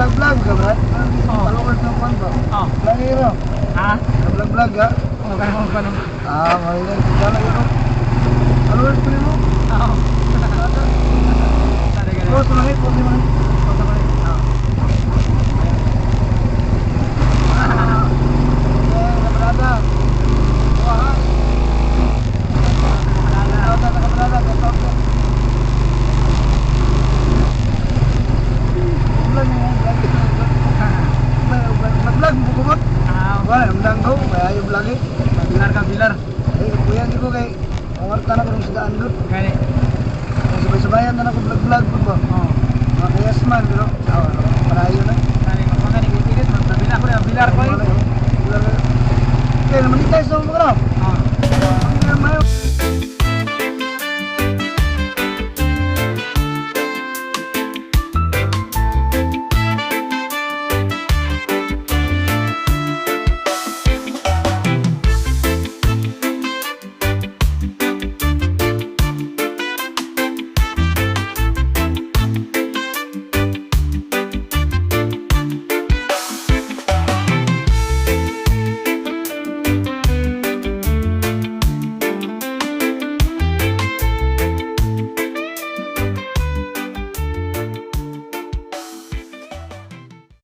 Nag-vlog-vlog ka, Brad? Oo. Followers ng kwan ba? Oh. Langiro. Ha? Nag-vlog-vlog ka? Oh, kaya mo pa nung... Ah, mahilan. Kala yun. Followers pa rin mo? Oo. Talaga eh, post mo lang. Wah, undang kau, ayo lagi. Kabilar kabilar. Eh, kuya di ko kay awar tanah kung sudah andut. Kani. Kung sabay-sabayan na ako vlog-vlog po ba? Oo. Mga kayas man, pero oh, parayo na. Kani, mga kanigitigit, magkabilar ko bilar ko yun. Kaya naman tayo sa mga